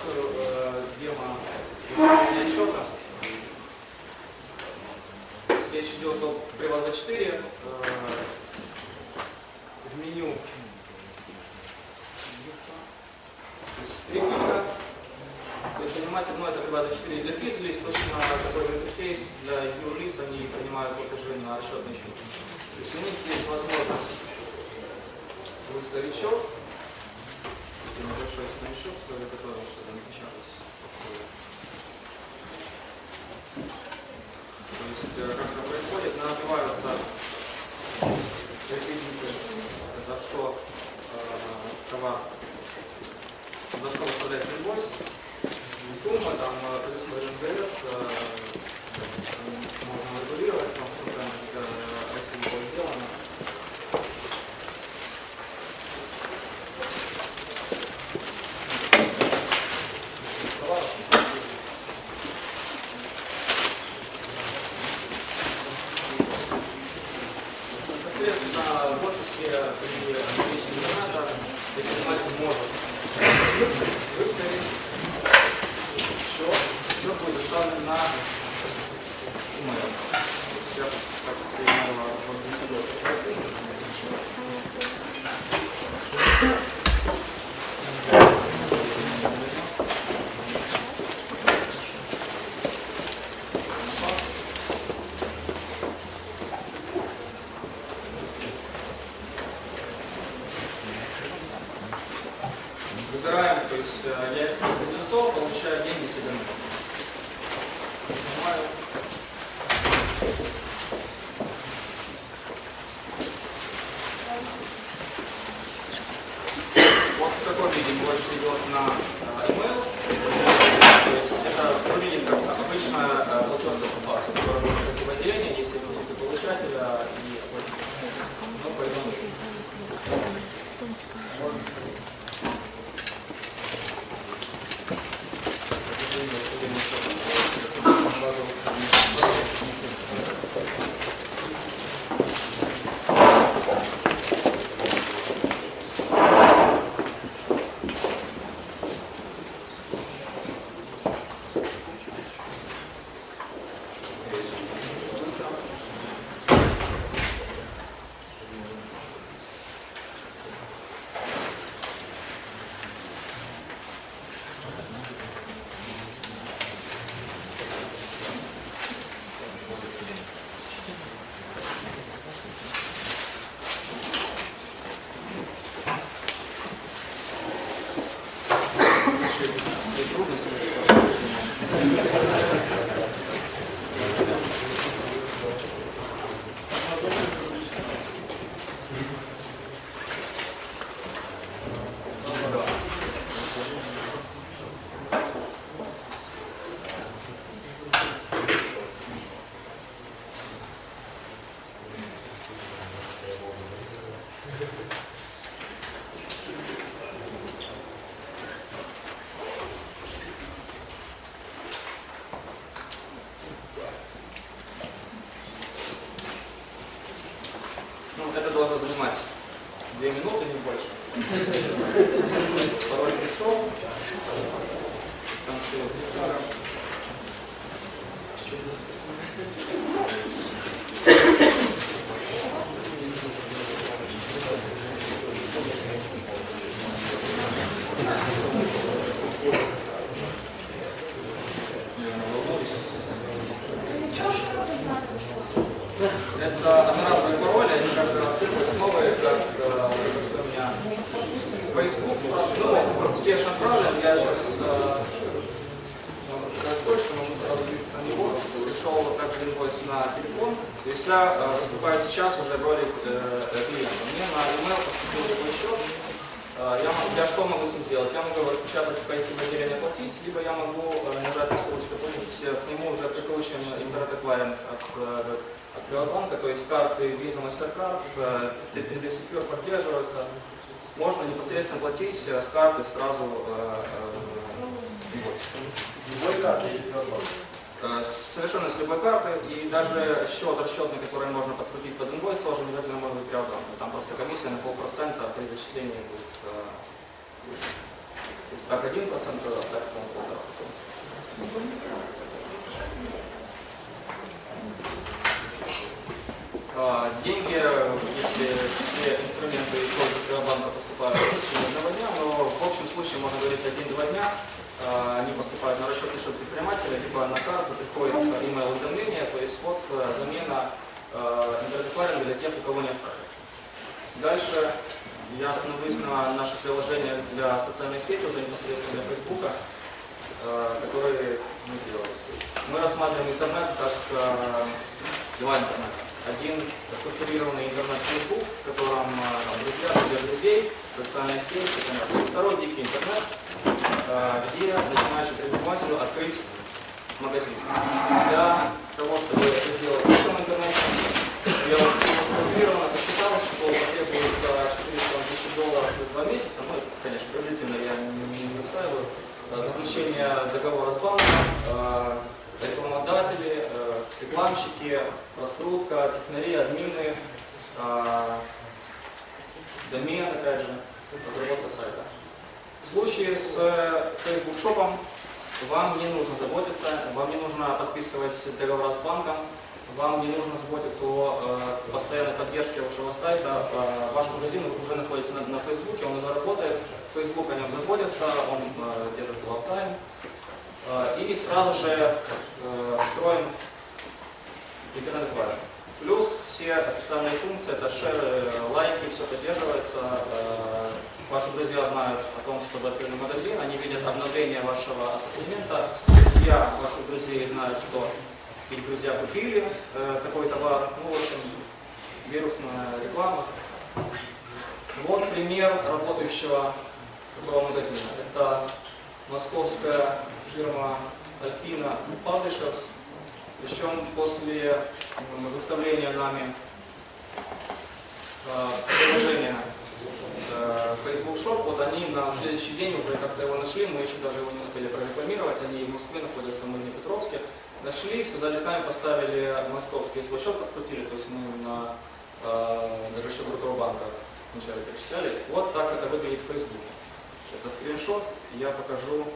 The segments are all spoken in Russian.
информацию э, демо счета. Речь идет о привода 4. В меню три пункта. То есть приниматель, ну это привода 4 для физлиц, точно такой же интерфейс для юрлиц, они принимают платежи на расчетный счет. То есть у них есть возможность выставить счет, принципе, небольшое скриншот, который напечатать. То есть, э, как это происходит, набиваются реквизиты, за что э, товар, за что выставляется инвойс, сумма, там, э, предусмотрен ГС, э, можно регулировать, там, в процентах, можно выставить счет, будет ставлен на email. Сейчас в качестве email. Вот в таком виде больше идет на Занимать две минуты, не больше. Пароль пришел. Станция Виктора. Это одноразовые пароли, они каждый раз требуют новые, как э, у меня Facebook спрашивает, ну, успешно отправлен, я сейчас э, могу сказать точно, могу сразу видеть на него, пришел также инвойс на телефон, то есть я э, выступаю сейчас уже в роли э, клиента. Мне на e-mail поступил такой счет, Э, я, могу- я что могу с ним сделать? Я могу распечатать, пойти в отделение платить, либо я могу э, нажать на ссылочку платить, э, к нему уже прикручен интернет-эквайринг от, э, от Приватбанка, то есть карты Visa, MasterCard, э, TTD Secure поддерживаются. Можно непосредственно платить э, с карты сразу э, э, инвойс. Любой карты или Приватбанк? Э, Совершенно любой карты, и даже счет расчетный, который можно подкрутить под инвойс, тоже не обязательно может быть Приватбанком. Там просто комиссия на полпроцента при зачислении будет э, выше. То есть так один процент, а так по-моему. А, Деньги, если все инструменты из банка поступают в течение одного дня, но в общем случае можно говорить один-два дня, а, они поступают на расчетный счет предпринимателя, либо на карту приходит email уведомление, то есть вот э, замена э, интернет-кларинга для тех, у кого нет сайта. Дальше я остановлюсь на наших приложениях для социальной сети, уже непосредственно для э, которые мы сделали. Мы рассматриваем интернет как э, два интернета. Один структурированный интернет Facebook, в котором э, там, друзья, друзья друзей, социальная сеть, интернет. Второй дикий интернет, э, где начинаешь предпринимателю открыть магазин. Для того, чтобы это сделать в интернете, я структурированно посчитал, что потребуется 400 тысяч долларов за два месяца, ну, конечно, приблизительно я не, настаиваю, Э, заключение договора с банком, э, рекламодатели, э, рекламщики, раскрутка, технари, админы, э, домен, опять же, разработка сайта. В случае с э, Facebook шопом вам не нужно заботиться, вам не нужно подписывать договора с банком, вам не нужно заботиться о э, постоянной поддержке вашего сайта. Э, ваш магазин уже находится на, на Фейсбуке, он уже работает, Facebook о нем заботится, он э, держит локтайм. Э, и сразу же э, строим интернет -клавиш. Плюс все официальные функции, это шеры, лайки, все поддерживается. Э, Ваши друзья знают о том, что вы открыли магазин, они видят обновление вашего ассортимента. Друзья ваших друзей знают, что их друзья купили э, такой товар. Ну, в общем, вирусная реклама. Вот пример работающего такого магазина. Это московская фирма Alpina Publishers. Причем после м, выставления нами э, приложения э, Facebook Shop, вот они на следующий день уже как-то его нашли, мы еще даже его не успели прорекламировать, они в Москве находятся, мы в Днепропетровске. Нашли, сказали, с нами поставили московский свой счет, подкрутили, то есть мы на э, даже счет другого банка вначале перечисляли. Вот так это выглядит в Facebook. Это скриншот, я покажу.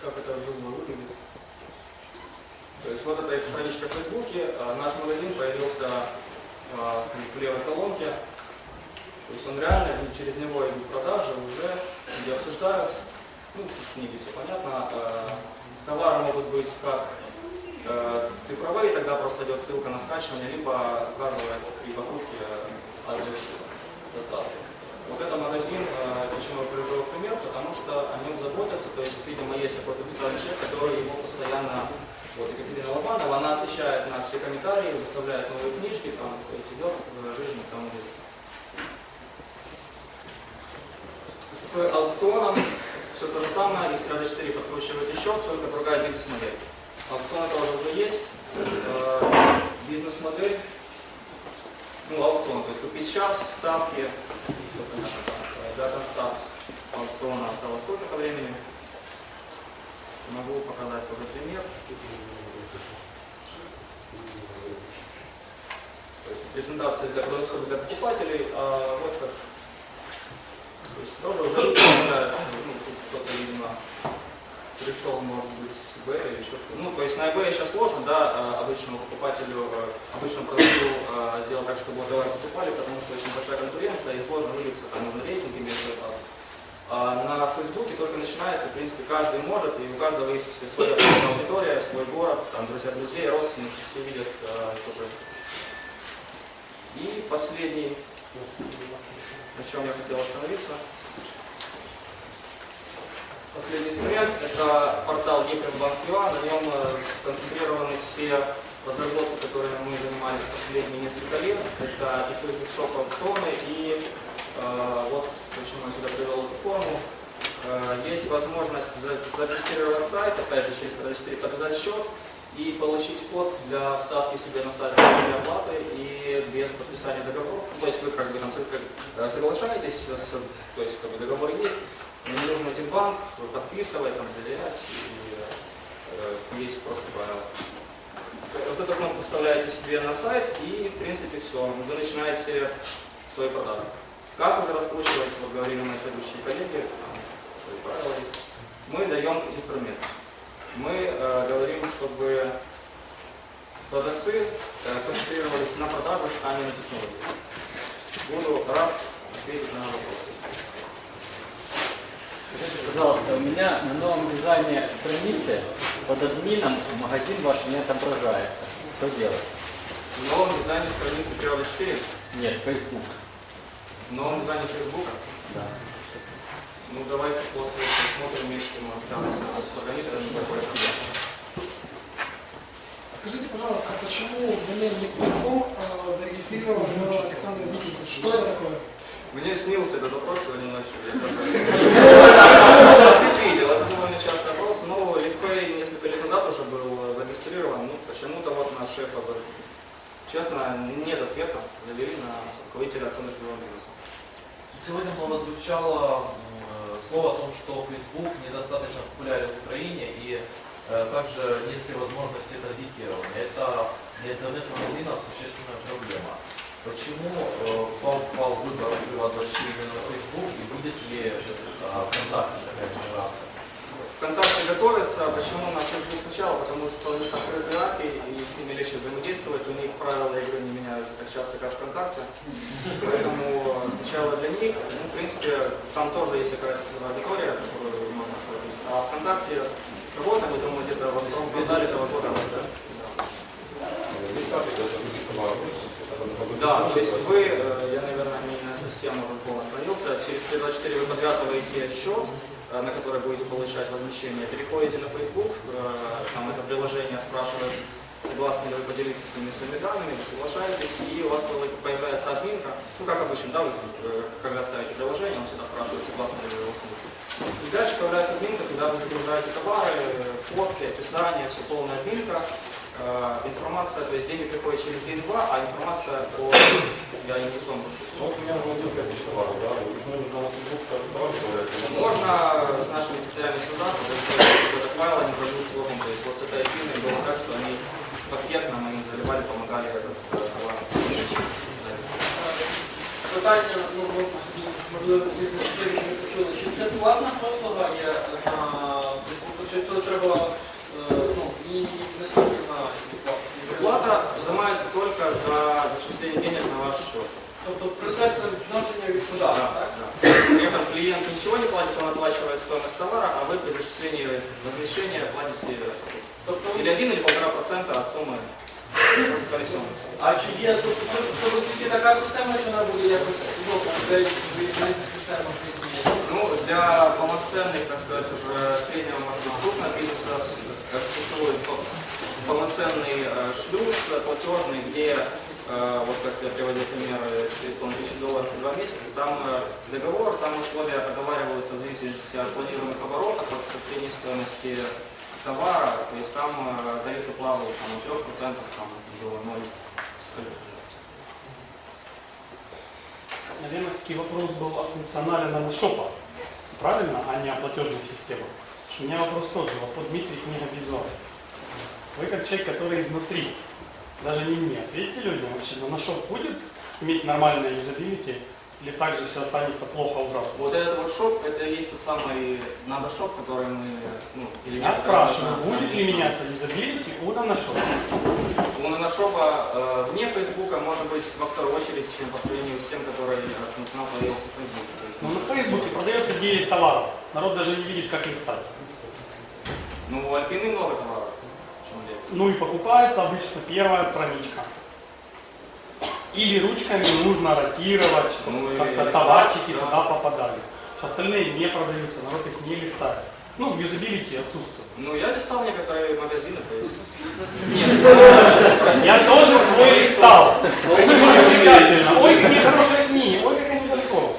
Как это вживую выглядит. То есть вот эта их в Фейсбуке, а наш магазин появился а, в левой колонке. То есть он реально, через него идут продажи уже, где обсуждают, ну, в книге все понятно. а, Товары могут быть как э, цифровые, тогда просто идет ссылка на скачивание, либо указывает при покупке адрес доставки. Вот это магазин, почему я привожу в пример, потому что о нем заботятся, то есть, видимо, есть какой-то специальный человек, который его постоянно, вот Екатерина Лобанова, она отвечает на все комментарии, выставляет новые книжки, там, то есть идет в жизни там где С аукционом все то же самое, ряда 4 подкручиваете счет, только другая бизнес-модель. Аукцион тоже уже есть. Э, Бизнес-модель, ну, аукцион, то есть купить сейчас, ставки, все понятно, э, до конца аукциона осталось столько времени. Могу показать тоже пример. То есть презентация для продавцов для покупателей, а вот как. То есть тоже уже ну, тут кто-то, видимо, пришел, может быть, с eBay или еще кто Ну, то есть на eBay сейчас сложно, да, а, обычному покупателю, а, обычному продавцу а, сделать так, чтобы товар покупали, потому что очень большая конкуренция и сложно выбиться, там нужно рейтинг иметь. А на Фейсбуке только начинается, в принципе, каждый может, и у каждого есть своя аудитория, свой город, там друзья друзей, родственники, все видят, а, что происходит. И последний, на чем я хотел остановиться. Последний инструмент – это портал EPRBank.ua, на нем сконцентрированы все разработки, которыми мы занимались последние несколько лет. Это и Facebook Shop аукционы, и вот почему я сюда привел эту форму. Э, есть возможность за- зарегистрировать сайт, опять же через продавец подать счет и получить код для вставки себе на сайт для оплаты и без подписания договора. То есть вы как бы там э, соглашаетесь, то есть как бы договор есть, не нужно в банк, подписывать, там, заверять, и э, есть просто. Вот эту кнопку вставляете себе на сайт, и в принципе все, вы начинаете свои продажи. Как уже раскручивать, вот говорили мои предыдущие коллеги, правила. Мы даем инструмент. Мы э, говорим, чтобы продавцы э, концентрировались на продажах, а не на технологии. Буду рад ответить на вопросы. Скажите, пожалуйста, у меня на новом дизайне страницы под админом магазин ваш не отображается. Что делать? В новом дизайне страницы природа 4, Нет, Facebook. В новом дизайне Фейсбука. Да. Ну давайте после посмотрим вместе, мы свяжемся с себя. Скажите, пожалуйста, а почему домен Ником зарегистрирован в Александра Витязя? Что это такое? Мне снился этот вопрос сегодня ночью. Не видел, это довольно частый вопрос. Ну, Ликпей несколько лет назад уже был зарегистрирован. Ну, почему-то вот наш шеф Честно, нет ответа. Завели на руководителя оценок бизнеса. Сегодня много звучало м, э, слово о том, что Facebook недостаточно популярен в Украине и э, также низкие возможности таргетирования. Это для интернет-магазинов существенная проблема. Почему э, вам упал выбор Приват24 именно Facebook и будет ли ВКонтакте такая интеграция? ВКонтакте готовится. Почему на Facebook сначала? Потому что у них открытые API, и с ними легче взаимодействовать. У них правила игры не меняются так часто, как ВКонтакте. Поэтому сначала для них, ну, в принципе, там тоже есть какая-то своя аудитория, которую можно охватить. А ВКонтакте работаем, я думаю, где-то во втором квартале этого года. Да? Да, то есть вы, э, я, наверное, не совсем уже полностью остановился, через P24 вы подготавливаете счет, на который будете получать возмещение, переходите на Facebook, э, там это приложение спрашивает, согласны ли вы поделиться с ними своими данными, вы соглашаетесь, и у вас появляется админка, ну как обычно, да, вы, э, когда ставите приложение, он всегда спрашивает, согласны ли вы его с ним. И дальше появляется админка, куда вы загружаете товары, э, фотки, описание, все полная админка. Э, информация, то есть деньги приходят через день-два, а информация по... Я не помню. Ну, вот у меня был один копеечный товар, да, и уж мне нужно на Facebook каждый товар добавлять. Можно с нашими секретарями связаться, то есть этот файл они дают сроком, то есть вот с этой админой было так, что они пакетно мы им заливали, помогали этот э, товар. Питання, ну, ви, можливо, не почули, чи це платна послуга є на Фейсбуку, чи то треба, е, ну, і не стільки на плату? Плата взимается только за зачисление денег на ваш счет. Тобто процес відношення від податку, так? да. При этом клиент ничего не платит, он оплачивает стоимость товара, а вы при зачислении возмещения платите Тобто, или 1 или полтора процента от суммы комиссионной. а чи є, тобто, це, це буде тільки така система, що вона буде якось ну, де система Ну, Для полноценных, так сказать, уже среднего, может быть, крупного бизнеса существует полноценный э, шлюз э, платежный, где, э, вот как я приводил пример, 4,5 тысяч долларов в два месяца, там договор, там условия договариваются в зависимости от планируемых оборотов, от средней стоимости товара, то есть там тарифы плавают там, от 3% там, до 0, сколько. наверное, таки вопрос был о функционале наношопа. Правильно, а не о платежных системах. У меня вопрос тот же. Вот Дмитрий книга Бизон. Вы как человек, который изнутри, даже не мне, ответьте людям, вообще наношоп будет иметь нормальное юзабилити или также все останется плохо ужасно? Вот этот вот шоп, это и есть тот самый надо шоп, который мы, ну, или Я спрашиваю, будет ли меняться юзабилити у наношопа? У наношопа э, вне Фейсбука может быть во вторую очередь, чем по сравнению с тем, который функционал появился в Фейсбуке. То есть, Ну, на Фейсбуке продается 9 товаров. Народ даже не видит, как листать. Ну, у Альпины много товаров. Ну и покупается обычно первая страничка. Или ручками нужно ротировать, чтобы Ну как-то товарчики да. туда попадали. Все остальные не продаются, народ их не листает. Ну, юзабилити отсутствует. Ну, я листал некоторые магазины, то есть... Я тоже свой листал. Увлекательно. Ой, какие хорошие книги, ой, как они далеко.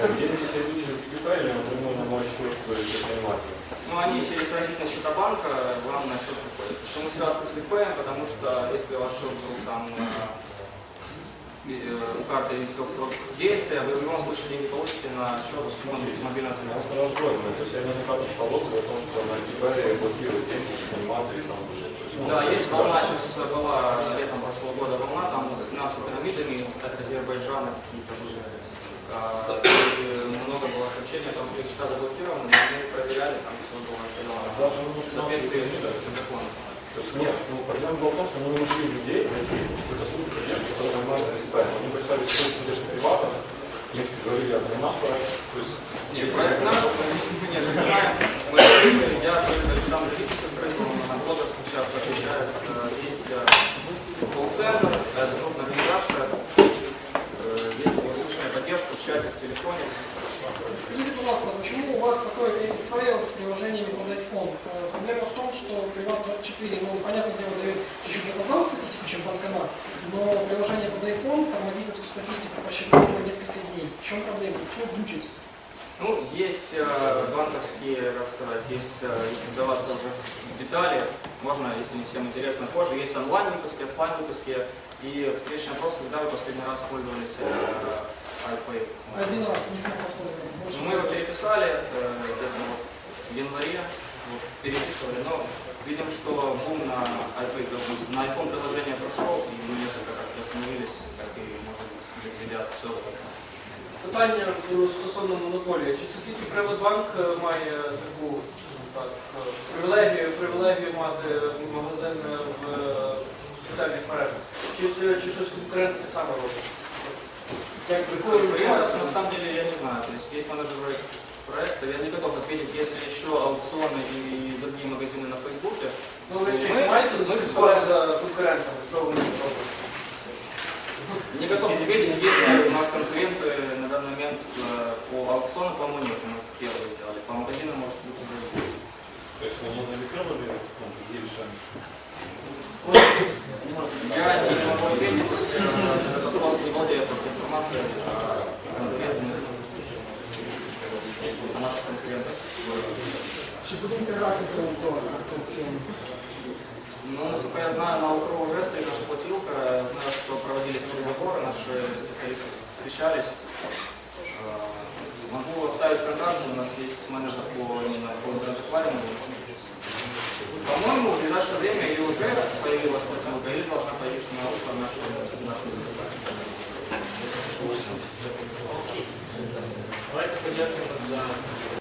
Идут через ГК или напрямую на мой счет предпринимателя? Ну, они через транзитный счета банка вам на счет приходят. Что мы связаны с ВПМ, потому что если ваш счет вдруг там э, у карты есть срок, срок действия, вы в любом случае деньги получите на счет мобильного телефона. Просто разгонено. То есть я неоднократно читал отзывы о том, что на ГК блокируют деньги предпринимателей. Там, то есть, Да, есть волна, сейчас была летом прошлого года волна, там с 15 пирамидами из Азербайджана какие-то были. А, и много было сообщений о том, что их счета заблокированы, но мы проверяли, там все было Даже в соответствии с законом. То есть нет, ну, проблема была в том, что мы не могли людей найти какой-то службу поддержки, который занимается Службу поддержки приватов, им говорили, это не наш. То есть Нет, проект наш, мы не знаем. Мы я открыт Александр Витязев, проектом на блогах сейчас отвечает. Э, Есть э, колл-центр, это крупная организация, Э, есть круглосуточная поддержка в чате, в телефоне. Скажите, пожалуйста, почему у вас такой правило с приложениями под iPhone? Э, Проблема в том, что Приват24, ну, понятное дело, дает чуть-чуть запоздалую статистику, чем банкомат, но приложение под iPhone тормозит статистику по счетам на несколько дней. В чем проблема? Почему глючится? Ну, есть э, банковские, как сказать, есть, э, если вдаваться в детали, можно, если не всем интересно, позже, есть онлайн-выпуски, офлайн-выпуски, и встречный вопрос, когда вы последний раз пользовались э, iPay. Один раз не смог воспользоваться. Ну, Мы его переписали э, где-то вот в январе, вот, переписывали, но видим, что бум на iPay, на iPhone приложение прошел, и мы несколько раз остановились, как и, может быть, ребят, все Питання е, стосовно монополії. Чи це тільки Приватбанк е, має таку скажімо так, е, привілегію, привілегію мати магазин е, в е, соціальних мережах? Чи, це- чи щось конкурентне так само робить? Як якою Вариантов, на самом деле я не знаю. То есть есть менеджеры проекта. Я не готов ответить, если еще аукционы и другие магазины на Фейсбуке. Ну ви ще Ми- маєте ми слідкувати за конкурентами, що вони роблять? Не готов ответить, есть ли у нас конкуренты на данный момент э, по аукциону, по-моему, нет. Мы первые сделали. По магазинам, может быть, уже есть. То есть мы не анализировали ну, другие решения. Я не могу ответить, э, на этот вопрос не владею просто информацией о конкурентных, о наших конкурентах. Чи буде інтеграція з аукціоном? Ну, насколько я знаю, на укру уже стоит наша платилка. Знаю, что проводились переговоры, наши специалисты встречались. Э, Могу оставить контакт, у нас есть менеджер по интернет-аквариуму. По-моему, в ближайшее время или уже появилась платилка, или должна появиться на укру наша Давайте подякуємо за